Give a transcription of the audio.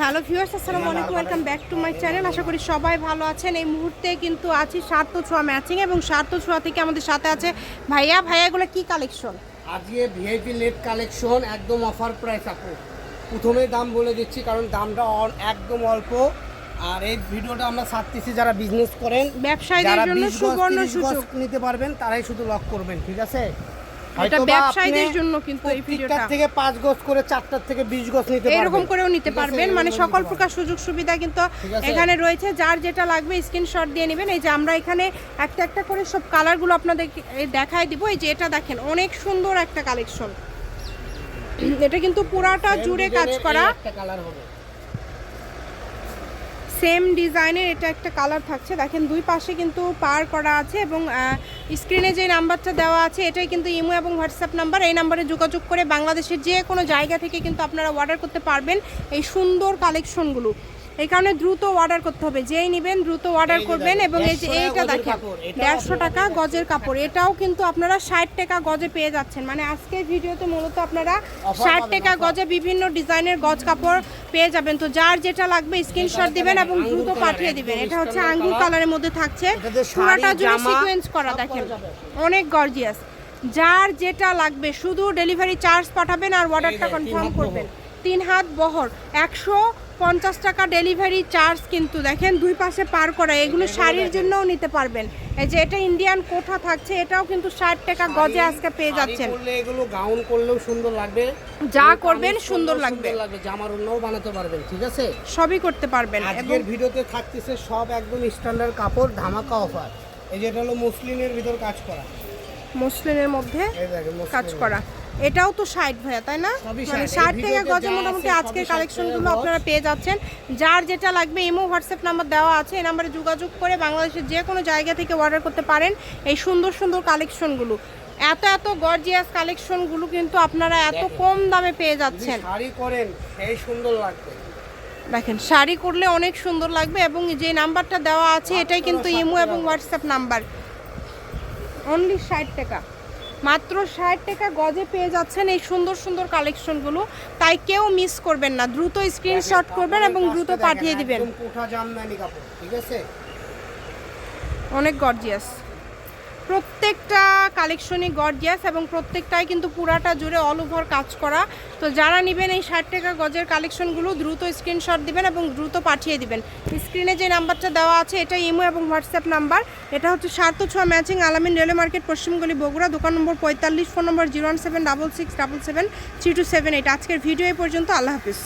Hello viewers আসসালামু আলাইকুম welcome back to my channel. আশা করি সবাই ভালো আছেন। এই মুহূর্তে কিন্তু আছি সার্থ ছোঁয়া ম্যাচিং এবং সার্থ ছোঁয়া থেকে আমাদের সাথে আছে ভাইয়া। ভাইয়া এগুলো কি কালেকশন আজকে ভিআইপি লেট কালেকশন একদম অফার প্রাইস আপু। প্রথমে দাম বলে দিচ্ছি কারণ দামটা একদম অল্প। আর এই ভিডিওটা আমরা ছাড়তেছি যারা বিজনেস করেন ব্যবসায়ীদের জন্য সুবর্ণ সুযোগ। নিতে পারবেন তারাই শুধু লক করবেন ঠিক আছে? এটা ব্যবসায়ীদের জন্য কিন্তু এই ভিডিওটা। থেকে পাঁচ গজ করে চারটার থেকে বিশ গজ নিতে পারবেন। এরকম করেও নিতে পারবেন। মানে সকল প্রকার সুযোগ সুবিধা কিন্তু এখানে রয়েছে। যার যেটা লাগবে স্ক্রিনশট দিয়ে নেবেন। এই যে আমরা এখানে একটা একটা করে সব কালারগুলো আপনাদের দেখাই দিব। এই যে এটা দেখেন অনেক সুন্দর একটা কালেকশন এটা কিন্তু পুরাটা জুড়ে কাজ করা। একটা কালার হবে। সেম ডিজাইনের এটা একটা কালার থাকছে। দেখেন দুই পাশে কিন্তু পার করা আছে এবং স্ক্রিনে যে নাম্বারটা দেওয়া আছে এটাই কিন্তু ইমো এবং হোয়াটসঅ্যাপ নাম্বার। এই নাম্বারে যোগাযোগ করে বাংলাদেশের যে কোনো জায়গা থেকে কিন্তু আপনারা অর্ডার করতে পারবেন এই সুন্দর কালেকশনগুলো। এই কারণে দ্রুত অর্ডার করতে হবে। যেই নেবেন দ্রুত অর্ডার করবেন এবং এই যে এইটা দেখেন দেড়শো টাকা গজের কাপড়। এটাও কিন্তু আপনারা ষাট টাকা গজে পেয়ে যাচ্ছেন। মানে আজকের ভিডিওতে মূলত আপনারা ষাট টাকা গজে বিভিন্ন ডিজাইনের গজ কাপড় পেয়ে যাবেন। তো যার যেটা লাগবে স্ক্রিনশট দিবেন এবং দ্রুত পাঠিয়ে দিবেন। এটা হচ্ছে আঙ্গুর কালারের মধ্যে থাকছে। পুরোটা জুড়ে সিকোয়েন্স করা দেখেন। অনেক গর্জিয়াস যার যেটা লাগবে শুধু ডেলিভারি চার্জ পাঠাবেন আর অর্ডারটা কনফার্ম করবেন। তিন হাত বহর। একশো পঞ্চাশ টাকা ডেলিভারি চার্জ কিন্তু দেখেন দুই পাশে পার করা এগুলো শাড়ির জন্যও নিতে পারবেন। এই যে এটা ইন্ডিয়ান কোঠা থাকছে এটাও কিন্তু ষাট টাকা গজে আজকে পেয়ে যাচ্ছেন। এগুলো গাউন করলেও সুন্দর লাগবে। যা করবেন সুন্দর লাগবে। লাগবে জামার অন্যও বানাতে পারবেন ঠিক আছে? সবই করতে পারবেন। আজকের ভিডিওতে থাকতেছে সব একদম স্ট্যান্ডার্ড কাপড় ধামাকা অফার এই যেটা হলো মুসলিমের ভিতর কাজ করা। মসলিনের মধ্যে কাজ করা। এটাও তো ষাট ভাইয়া তাই না? মানে ষাট। টাকা গজে মোটামুটি আজকের সবই 60 কালেকশনগুলো আপনারা পেয়ে যাচ্ছেন। যার যেটা লাগবে ইমো হোয়াটসঅ্যাপ নাম্বার দেওয়া আছে এই নাম্বারে যোগাযোগ করে বাংলাদেশের যে কোনো জায়গা থেকে অর্ডার করতে পারেন এই সুন্দর সুন্দর কালেকশনগুলো এত এত গর্জিয়াস কালেকশনগুলো কিন্তু আপনারা এত কম দামে পেয়ে যাচ্ছেন। শাড়ি করেন এই সুন্দর লাগবে। দেখেন শাড়ি করলে অনেক সুন্দর লাগবে এবং যে নাম্বারটা দেওয়া আছে এটাই কিন্তু ইমো এবং হোয়াটসঅ্যাপ নাম্বার অনলি ষাট টাকা। মাত্র ষাট টাকা গজে পেয়ে যাচ্ছেন এই সুন্দর সুন্দর কালেকশনগুলো। তাই কেউ মিস করবেন না। দ্রুত স্ক্রিনশট করবেন এবং দ্রুত পাঠিয়ে দিবেন। ঠিক আছে? অনেক গর্জিয়াস প্রত্যেকটা কালেকশনই গর্জিয়াস এবং প্রত্যেকটাই কিন্তু পুরাটা জুড়ে অল ওভার কাজ করা। তো যারা নেবেন এই ষাট টাকা গজের কালেকশনগুলো দ্রুত স্ক্রিনশট দিবেন এবং দ্রুত পাঠিয়ে দিবেন। স্ক্রিনে যে নাম্বারটা দেওয়া আছে, এটা ইমো এবং হোয়াটসঅ্যাপ নাম্বার। এটা হচ্ছে সার্থ ছোঁয়া ম্যাচিং আলামিন রেলওয়ে মার্কেট পশ্চিমগলি বগুড়া, দোকান নম্বর পঁয়তাল্লিশ, ফোন নম্বর zero one seven double six double seven three two seven eight. আজকের ভিডিও এই পর্যন্ত, আল্লাহ হাফিজ।